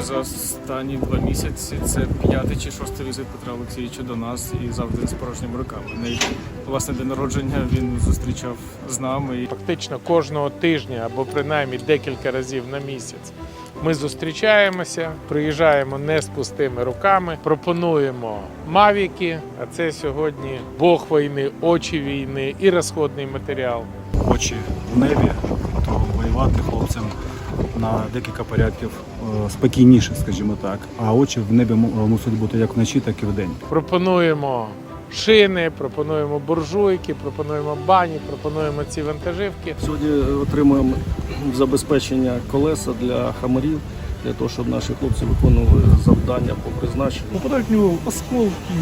за останні два місяці це п'ятий чи шостий візит Петра Олексійовича до нас і завжди з порожніми руками. Навіть власне день народження він зустрічав з нами. Фактично кожного тижня або принаймні декілька разів на місяць ми зустрічаємося, приїжджаємо не з пустими руками, пропонуємо мавіки. А це сьогодні Бог війни, очі війни і розходний матеріал. очі в небі, то воювати хлопцям на декілька порядків е, спокійніше, скажімо так. А очі в небі му- мусять бути як вночі, так і вдень. Пропонуємо шини, пропонуємо буржуйки, пропонуємо бані, пропонуємо ці вантажівки. Сьогодні отримуємо забезпечення колеса для хамерів, для того, щоб наші хлопці виконували завдання по призначенню. Попадають в нього осколки,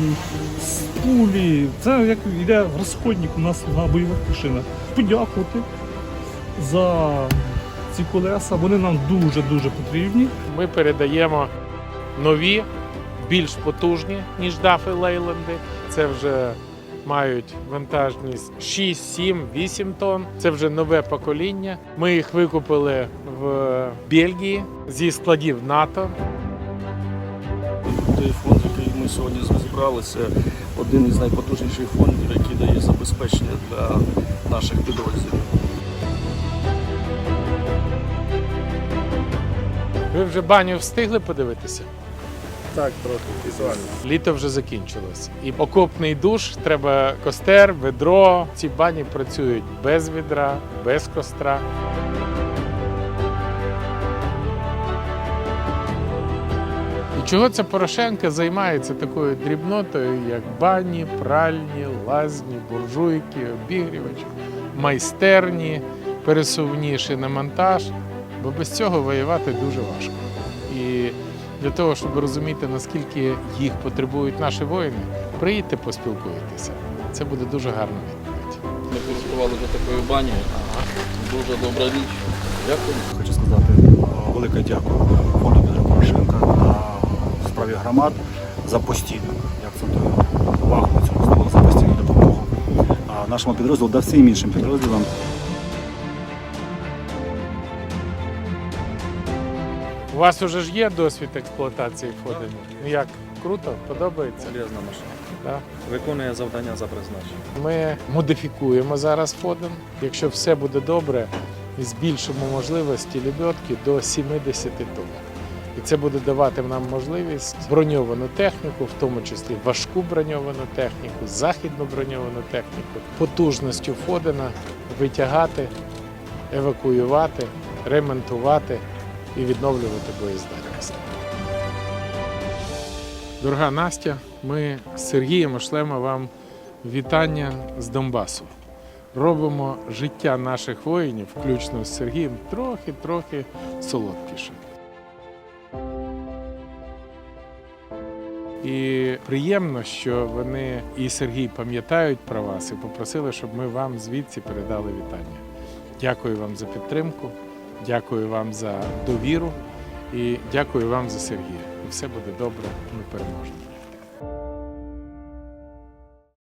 пулі. Це як йде розходник у нас на бойових машинах. Подякувати за ці колеса. Вони нам дуже-дуже потрібні. Ми передаємо нові, більш потужні, ніж дафи Лейленди. Це вже мають вантажність 6, 7, 8 тонн. Це вже нове покоління. Ми їх викупили в Бельгії зі складів НАТО. Той фонд, який ми сьогодні зібрали, це один із найпотужніших фондів, який дає забезпечення для наших підрозділів. Ви вже баню встигли подивитися? Так, трохи візуально. Літо вже закінчилось. І окопний душ, треба костер, ведро. Ці бані працюють без відра, без костра. І чого це Порошенко займається такою дрібнотою, як бані, пральні, лазні, буржуйки, обігрівачі, майстерні, пересувні шиномонтаж. Бо без цього воювати дуже важко. І для того, щоб розуміти, наскільки їх потребують наші воїни, приїдьте, поспілкуйтеся. Це буде дуже гарна відповідь. Ми користували вже такою банею. Дуже добра річ. Дякую. Хочу сказати е, велике дякую фонду Петра Порошенка та справі громад за постійну, я акцентую увагу на цьому слово, за постійну допомогу нашому підрозділу та всім іншим підрозділам. У вас уже ж є досвід експлуатації Фодені? Ну як? Круто? Подобається? Серйозна машина. Так? Виконує завдання за призначенням. Ми модифікуємо зараз Фоден. Якщо все буде добре, збільшимо можливості лебедки до 70 тонн. І це буде давати нам можливість броньовану техніку, в тому числі важку броньовану техніку, західну броньовану техніку, потужністю Фодена витягати, евакуювати, ремонтувати і відновлювати боєздатність. Дорога Настя, ми з Сергієм шлемо вам вітання з Донбасу. Робимо життя наших воїнів, включно з Сергієм, трохи-трохи солодкіше. І приємно, що вони і Сергій пам'ятають про вас і попросили, щоб ми вам звідси передали вітання. Дякую вам за підтримку, дякую вам за довіру і дякую вам за Сергія. І все буде добре, ми переможемо.